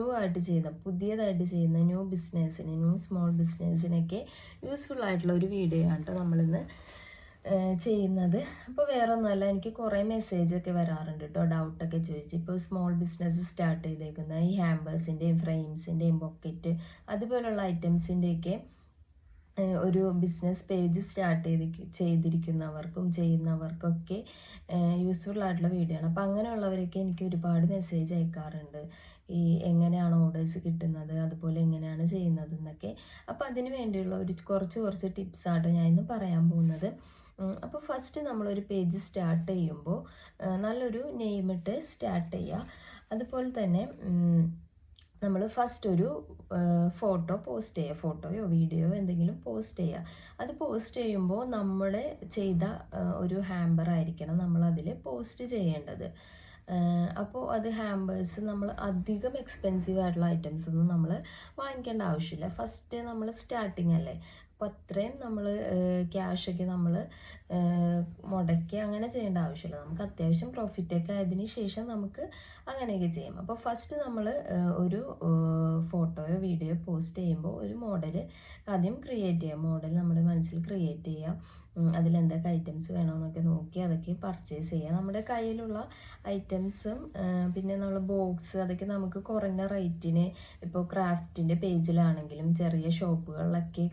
New ആയിട്ട് ചെയ്ത പുതിയതായിട്ട് ചെയ്യുന്ന ന്യൂ ബിസിനസ്സിന് ന്യൂ സ്മോൾ ബിസിനസ്സിനൊക്കെ യൂസ്ഫുൾ ആയിട്ടുള്ള ഒരു വീഡിയോ ആണ് കേട്ടോ നമ്മളിന്ന് ചെയ്യുന്നത്. അപ്പോൾ വേറെ ഒന്നുമല്ല എനിക്ക് കുറേ മെസ്സേജ് ഒക്കെ വരാറുണ്ട് കേട്ടോ ഡൗട്ടൊക്കെ ചോദിച്ച്. ഇപ്പോൾ സ്മോൾ ബിസിനസ് സ്റ്റാർട്ട് ചെയ്തേക്കുന്ന ഈ ഹാമ്പേഴ്സിന്റെയും ഫ്രെയിംസിന്റെയും പോക്കറ്റ് അതുപോലുള്ള ഐറ്റംസിന്റെയൊക്കെ ഒരു ബിസിനസ് പേജ് സ്റ്റാർട്ട് ചെയ്ത് ചെയ്തിരിക്കുന്നവർക്കും ചെയ്യുന്നവർക്കൊക്കെ യൂസ്ഫുൾ ആയിട്ടുള്ള വീഡിയോ ആണ്. അപ്പോൾ അങ്ങനെയുള്ളവരൊക്കെ എനിക്ക് ഒരുപാട് മെസ്സേജ് അയക്കാറുണ്ട്. ഈ എങ്ങനെയാണ് ഓർഡേഴ്സ് കിട്ടുന്നത് അതുപോലെ എങ്ങനെയാണ് ചെയ്യുന്നത് എന്നൊക്കെ. അപ്പോൾ അതിന് വേണ്ടിയുള്ള ഒരു കുറച്ച് കുറച്ച് ടിപ്സാണ് ഞാൻ ഇന്ന് പറയാൻ പോകുന്നത്. അപ്പോൾ ഫസ്റ്റ് നമ്മളൊരു പേജ് സ്റ്റാർട്ട് ചെയ്യുമ്പോൾ നല്ലൊരു നെയിം ഇട്ട് സ്റ്റാർട്ട് ചെയ്യുക. അതുപോലെ തന്നെ നമ്മൾ ഫസ്റ്റ് ഒരു ഫോട്ടോ പോസ്റ്റ് ചെയ്യുക. ഫോട്ടോയോ വീഡിയോയോ എന്തെങ്കിലും പോസ്റ്റ് ചെയ്യുക. അത് പോസ്റ്റ് ചെയ്യുമ്പോൾ നമ്മൾ ചെയ്ത ഒരു ഹാമ്പർ ആയിരിക്കണം നമ്മൾ അതിൽ പോസ്റ്റ് ചെയ്യേണ്ടത്. അപ്പോൾ അത് ഹാമ്പേഴ്സ് നമ്മൾ അധികം എക്സ്പെൻസീവ് ആയിട്ടുള്ള ഐറ്റംസ് ഒന്നും നമ്മൾ വാങ്ങിക്കേണ്ട ആവശ്യമില്ല. ഫസ്റ്റ് നമ്മൾ സ്റ്റാർട്ടിങ് അല്ലേ? അപ്പോൾ അത്രയും നമ്മൾ ക്യാഷൊക്കെ നമ്മൾ മുടക്കി അങ്ങനെ ചെയ്യേണ്ട ആവശ്യമില്ല. നമുക്ക് അത്യാവശ്യം പ്രോഫിറ്റ് ഒക്കെ ആയതിനു ശേഷം നമുക്ക് അങ്ങനെയൊക്കെ ചെയ്യാം. അപ്പോൾ ഫസ്റ്റ് നമ്മൾ ഒരു ഫോട്ടോയോ വീഡിയോ പോസ്റ്റ് ചെയ്യുമ്പോൾ ഒരു മോഡൽ ആദ്യം ക്രിയേറ്റ് ചെയ്യാം. മോഡൽ നമ്മുടെ മനസ്സിൽ ക്രിയേറ്റ് ചെയ്യാം. അതിലെന്തൊക്കെ ഐറ്റംസ് വേണമെന്നൊക്കെ നോക്കി അതൊക്കെ പർച്ചേസ് ചെയ്യുക നമ്മുടെ കയ്യിലുള്ള ഐറ്റംസും പിന്നെ നമ്മൾ ബോക്സ് അതൊക്കെ നമുക്ക് കുറഞ്ഞ റേറ്റിന് ഇപ്പോൾ ക്രാഫ്റ്റിന്റെ പേജിലാണെങ്കിലും ചെറിയ ഷോപ്പുകളിലൊക്കെ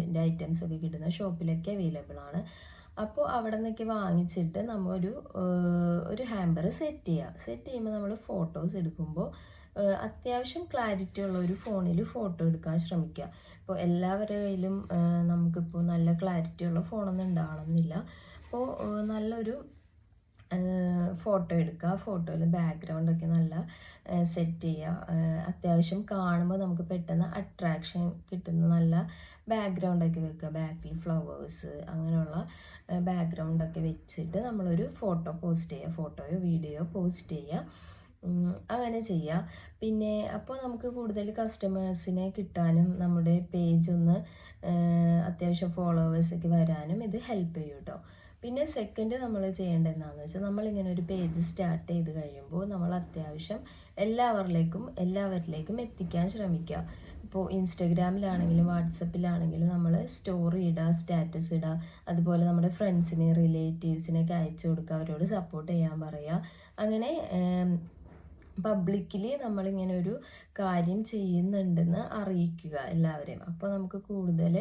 ക്രാഫ്റ്റിന്റെ ഐറ്റംസ് ഒക്കെ കിട്ടുന്ന ഷോപ്പിലൊക്കെ അവൈലബിൾ ആണ്. അപ്പോൾ അവിടെ നിന്നൊക്കെ വാങ്ങിച്ചിട്ട് നമ്മൾ ഒരു ഒരു ഹാമ്പർ സെറ്റ് ചെയ്യുക സെറ്റ് ചെയ്യുമ്പോൾ നമ്മൾ ഫോട്ടോസ് എടുക്കുമ്പോൾ അത്യാവശ്യം ക്ലാരിറ്റി ഉള്ള ഒരു ഫോണിൽ ഫോട്ടോ എടുക്കാൻ ശ്രമിക്കുക ഇപ്പോൾ എല്ലാവരുടെ കയ്യിലും നമുക്കിപ്പോൾ നല്ല ക്ലാരിറ്റി ഉള്ള ഫോണൊന്നും ഉണ്ടാവണമെന്നില്ല. അപ്പോൾ നല്ലൊരു ഫോട്ടോ എടുക്കുക. ഫോട്ടോയിൽ ബാക്ക്ഗ്രൗണ്ടൊക്കെ നല്ല സെറ്റ് ചെയ്യുക. അത്യാവശ്യം കാണുമ്പോൾ നമുക്ക് പെട്ടെന്ന് അട്രാക്ഷൻ കിട്ടുന്ന നല്ല ബാക്ക്ഗ്രൗണ്ടൊക്കെ വെക്കുക. ബാക്കിൽ ഫ്ലവേഴ്സ് അങ്ങനെയുള്ള ബാക്ക്ഗ്രൗണ്ടൊക്കെ വെച്ചിട്ട് നമ്മളൊരു ഫോട്ടോ പോസ്റ്റ് ചെയ്യുക. ഫോട്ടോയോ വീഡിയോ പോസ്റ്റ് ചെയ്യുക. അങ്ങനെ ചെയ്യാം. പിന്നെ അപ്പോൾ നമുക്ക് കൂടുതൽ കസ്റ്റമേഴ്സിനെ കിട്ടാനും നമ്മുടെ പേജ് ഒന്ന് അത്യാവശ്യം ഫോളോവേഴ്സൊക്കെ വരാനും ഇത് ഹെൽപ്പ് ചെയ്യും കേട്ടോ പിന്നെ സെക്കൻഡ് നമ്മൾ ചെയ്യേണ്ടത് എന്താണെന്ന് വെച്ചാൽ നമ്മളിങ്ങനെ ഒരു പേജ് സ്റ്റാർട്ട് ചെയ്ത് കഴിയുമ്പോൾ നമ്മൾ അത്യാവശ്യം എല്ലാവരിലേക്കും എല്ലാവരിലേക്കും എത്തിക്കാൻ ശ്രമിക്കുക. ഇപ്പോൾ ഇൻസ്റ്റഗ്രാമിലാണെങ്കിലും വാട്സപ്പിലാണെങ്കിലും നമ്മൾ സ്റ്റോറി ഇടുക സ്റ്റാറ്റസ് ഇടുക അതുപോലെ നമ്മുടെ ഫ്രണ്ട്സിനെ റിലേറ്റീവ്സിനൊക്കെ അയച്ചു കൊടുക്കുക അവരോട് സപ്പോർട്ട് ചെയ്യാൻ പറയുക. അങ്ങനെ പബ്ലിക്കലി നമ്മളിങ്ങനെ ഒരു കാര്യം ചെയ്യുന്നുണ്ടെന്ന് അറിയിക്കുക എല്ലാവരെയും. അപ്പോൾ നമുക്ക് കൂടുതൽ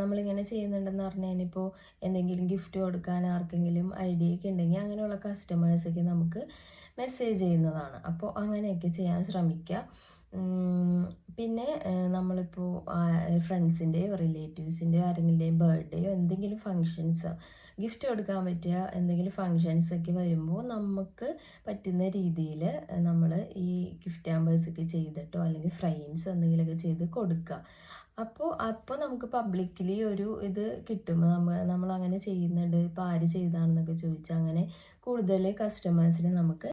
നമ്മളിങ്ങനെ ചെയ്യുന്നുണ്ടെന്ന് പറഞ്ഞു കഴിഞ്ഞപ്പോൾ എന്തെങ്കിലും ഗിഫ്റ്റ് കൊടുക്കാൻ ആർക്കെങ്കിലും ഐഡിയ ഒക്കെ ഉണ്ടെങ്കിൽ അങ്ങനെയുള്ള കസ്റ്റമേഴ്സൊക്കെ നമുക്ക് മെസ്സേജ് ചെയ്യുന്നതാണ്. അപ്പോൾ അങ്ങനെയൊക്കെ ചെയ്യാൻ ശ്രമിക്കുക. പിന്നെ നമ്മളിപ്പോൾ ഫ്രണ്ട്സിന്റെയോ റിലേറ്റീവ്സിന്റെയോ ആരെങ്കിലുടെയും ബർത്ത്ഡേയോ എന്തെങ്കിലും ഫങ്ഷൻസോ ഗിഫ്റ്റ് കൊടുക്കാൻ പറ്റിയ എന്തെങ്കിലും ഫങ്ഷൻസ് ഒക്കെ വരുമ്പോൾ നമുക്ക് പറ്റുന്ന രീതിയിൽ നമ്മൾ ഈ ഗിഫ്റ്റ് ആമ്പേഴ്സ് ഒക്കെ ചെയ്തിട്ടോ അല്ലെങ്കിൽ ഫ്രെയിംസ് എന്തെങ്കിലുമൊക്കെ ചെയ്ത് കൊടുക്കുക അപ്പോൾ അപ്പോൾ നമുക്ക് പബ്ലിക്കലി ഒരു ഇത് കിട്ടും. നമ്മൾ നമ്മളങ്ങനെ ചെയ്യുന്നുണ്ട്. ഇപ്പോൾ ആര് ചെയ്താണെന്നൊക്കെ ചോദിച്ചാൽ അങ്ങനെ കൂടുതൽ കസ്റ്റമേഴ്സിനെ നമുക്ക്